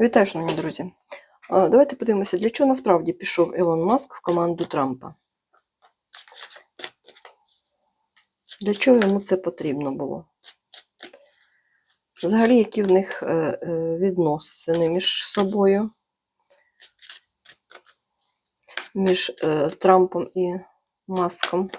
Вітаю, шановні друзі. Давайте подивимося, для чого насправді пішов Ілон Маск в команду Трампа. Для чого йому це потрібно було? Взагалі, які в них е, е, відносини між собою, між е, Трампом і Маском.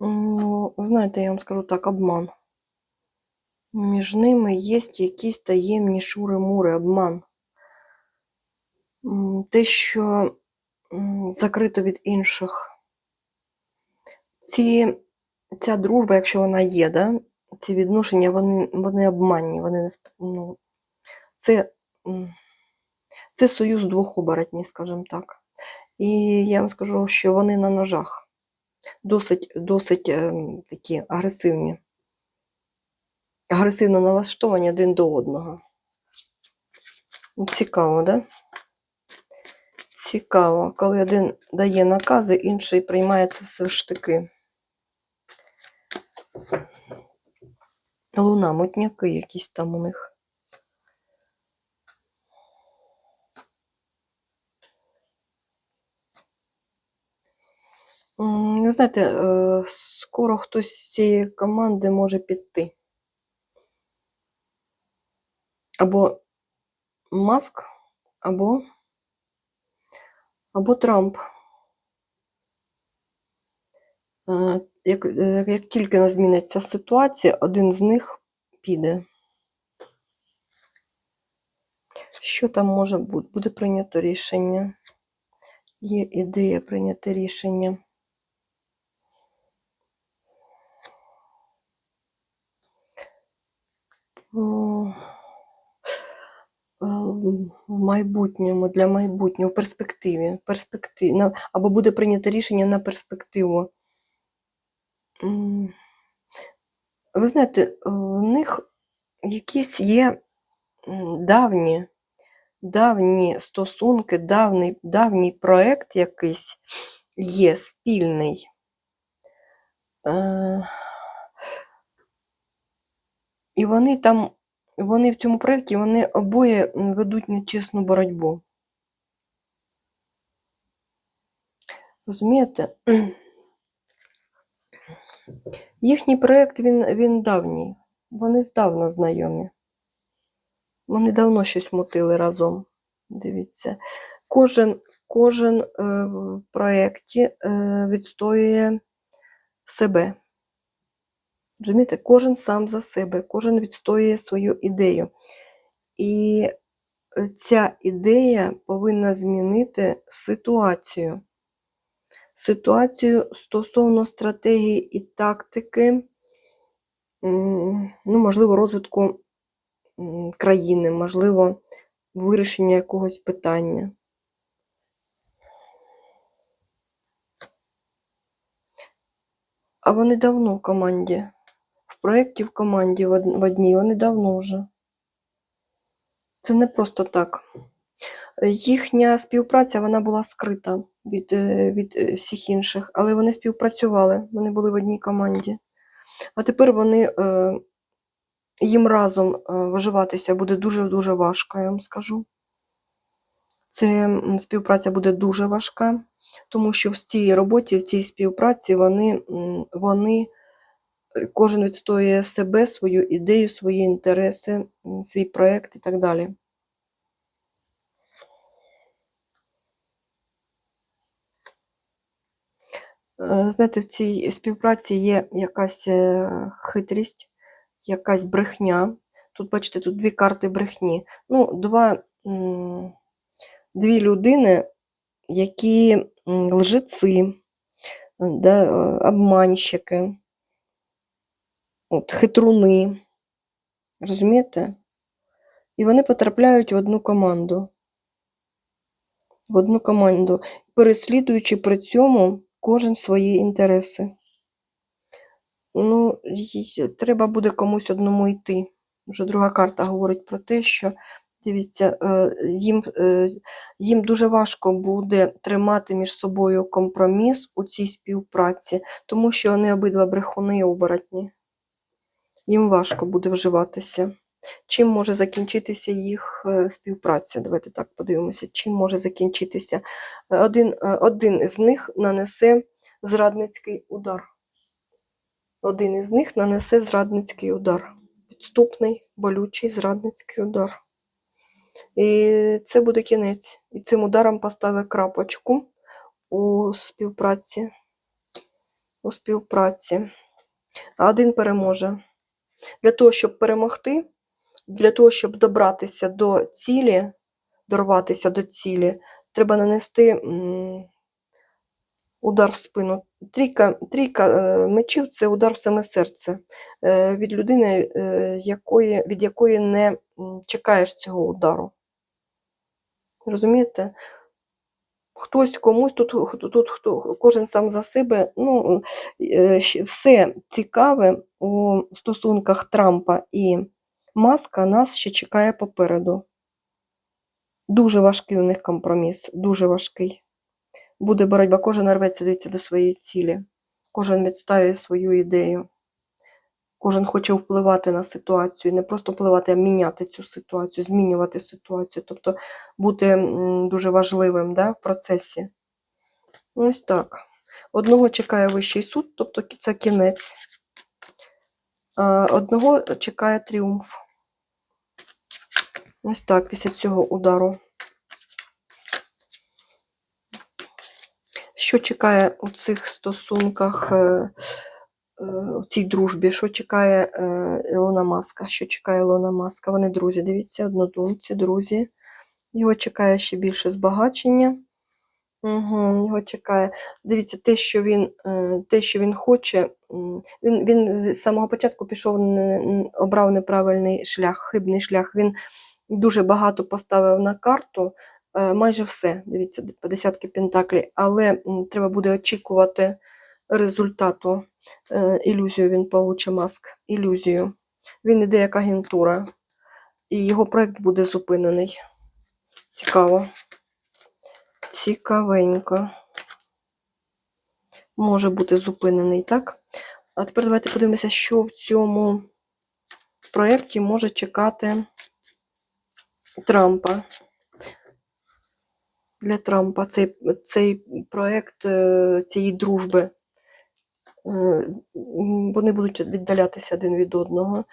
Ну, знаєте, я вам скажу так, обман. Між ними є якісь таємні шури-мури, обман. Те, що закрито від інших. Ці, ця дружба, якщо вона є, да, ці відношення, вони, вони обманні, вони не ну, це, це союз двох оборотнів, скажімо так. І я вам скажу, що вони на ножах досить, досить ем, такі агресивні, агресивно налаштовані один до одного. Цікаво, да? Цікаво, коли один дає накази, інший приймає це все в штики. Луна, мотняки якісь там у них. Ви знаєте, е, скоро хтось з цієї команди може піти. Або Маск, або, або Трамп. Е, Як, е, як тільки не зміниться ситуація, один з них піде. Що там може бути? Буде прийнято рішення. Є ідея прийняти рішення. О, е, В майбутньому, для майбутнього, в перспективі, на- або буде прийнято рішення на перспективу. Ви знаєте, е, у них якісь є давні, давні стосунки, давній, давній проект якийсь є спільний. І вони там, вони в цьому проєкті, вони обоє ведуть нечесну боротьбу. Розумієте? Їхній проєкт, він, він давній. Вони здавна знайомі. Вони давно щось мутили разом. Дивіться. Кожен, кожен е, в проєкті е, відстоює себе. Розумієте, кожен сам за себе, кожен відстоює свою ідею. І е, ця ідея повинна змінити ситуацію. Ситуацію стосовно стратегії і тактики, ну, можливо, розвитку країни, можливо, вирішення якогось питання. А вони давно в команді. В проєкті в команді в одній, вони давно вже. Це не просто так. Їхня співпраця вона була скрита від, е, від е, всіх інших, але вони співпрацювали, вони були в одній команді. А тепер вони, е, їм разом виживатися буде дуже-дуже важко, я вам скажу. Це співпраця буде дуже важка, тому що в цій роботі, в цій співпраці вони, вони кожен відстоює себе, свою ідею, свої інтереси, свій проєкт і так далі. Е, Знаєте, в цій співпраці є якась е, хитрість, якась брехня. Тут, бачите, тут дві карти брехні. Ну, два, дві людини, які м, лжеці, да, е, обманщики, от, хитруни. Розумієте? І вони потрапляють в одну команду. В одну команду, переслідуючи при цьому кожен свої інтереси. Ну, треба буде комусь одному йти. Вже друга карта говорить про те, що Дивіться, е, їм, е, їм дуже важко буде тримати між собою компроміс у цій співпраці, тому що вони обидва брехуни і оборотні. Їм важко буде вживатися. Чим може закінчитися їх е, співпраця? Давайте так подивимося. Чим може закінчитися? Один, е, один з них нанесе зрадницький удар. Один із них нанесе зрадницький удар. Підступний, болючий зрадницький удар. І це буде кінець. І цим ударом поставить крапочку у співпраці. У співпраці. А один переможе. Для того, щоб перемогти, для того, щоб добратися до цілі, дорватися до цілі, треба нанести удар в спину. Трійка, трійка е, мечів це удар в саме серце е, від людини, е, якої, від якої не чекаєш цього удару. Розумієте? Хтось комусь, тут, тут, хто, кожен сам за себе. Ну, е, все цікаве у стосунках Трампа і Маска нас ще чекає попереду. Дуже важкий у них компроміс, дуже важкий. Буде боротьба, кожен рветься дивіться до своєї цілі, кожен відстаює свою ідею. Кожен хоче впливати на ситуацію, не просто впливати, а міняти цю ситуацію, змінювати ситуацію, тобто бути дуже важливим да, в процесі. Ось так. Одного чекає вищий суд, тобто це кінець. Одного чекає тріумф. Ось так, після цього удару. Що чекає у цих стосунках, е, е, цій дружбі? Що чекає е, Ілона Маска? Що чекає Ілона Маска? Вони друзі, дивіться, однодумці, друзі. Його чекає ще більше збагачення. Угу, його чекає. Дивіться, те, що він, е, те, що він хоче, він, він з самого початку пішов, обрав неправильний шлях, хибний шлях. Він дуже багато поставив на карту, майже все. Дивіться, по десятки пентаклів, але треба буде очікувати результату. Е, Ілюзію він получить маск. Ілюзію. Він іде як агентура, і його проект буде зупинений. Цікаво. Цікавенько. Може бути зупинений, так? А тепер давайте подивимося, що в цьому проєкті може чекати Трампа. Для Трампа цей, цей проєкт е, цієї дружби. Е, Вони будуть віддалятися один від одного.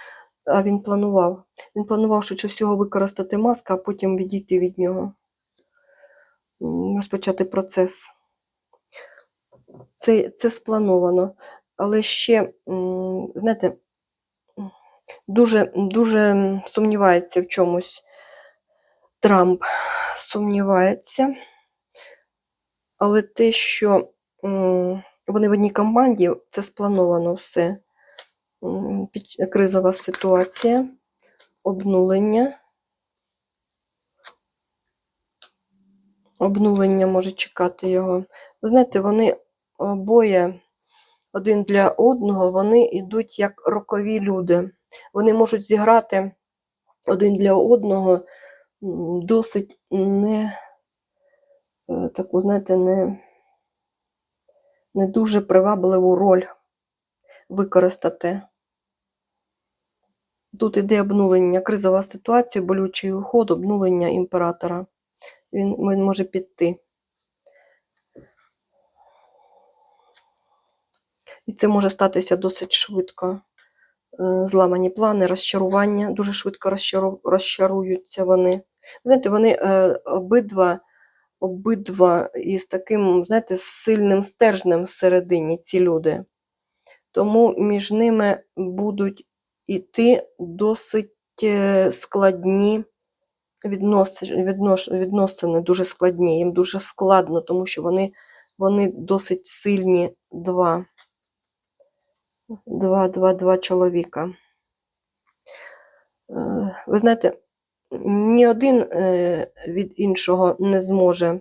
А він планував. Він планував швидше всього використати маска, а потім відійти від нього. Розпочати процес. Це, це сплановано. Але ще, знаєте, дуже, дуже сумнівається в чомусь Трамп. Сумнівається. Але те, що вони в одній команді, це сплановано все. Кризова ситуація, обнулення. Обнулення може чекати його. Ви знаєте, вони обоє один для одного, вони йдуть як рокові люди. Вони можуть зіграти один для одного досить не е, таку, знаєте, не, не дуже привабливу роль використати. Тут іде обнулення, кризова ситуація, болючий уход, обнулення імператора. Він, він може піти. І це може статися досить швидко. Е, Зламані плани, розчарування, дуже швидко розчару- розчаруються вони. Знаєте, вони е, обидва, обидва із таким, знаєте, сильним стержнем всередині ці люди. Тому між ними будуть іти досить е, складні відносини, дуже складні. Їм дуже складно, тому що вони, вони досить сильні два. Два, два, два чоловіка. Е, Ви знаєте, ні один е, від іншого не зможе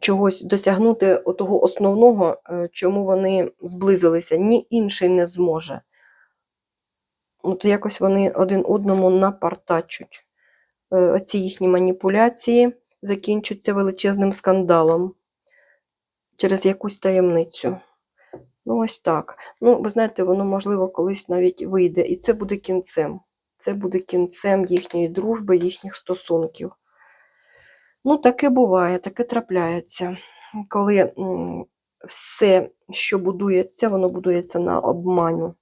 чогось досягнути того основного, е, чому вони зблизилися, ні інший не зможе. От якось вони один одному напартачуть. е, оці їхні маніпуляції закінчаться величезним скандалом через якусь таємницю. Ну, ось так. Ну, ви знаєте, воно, можливо, колись навіть вийде. І це буде кінцем. Це буде кінцем їхньої дружби, їхніх стосунків. Ну, таке буває, таке трапляється. Коли все, що будується, воно будується на обману.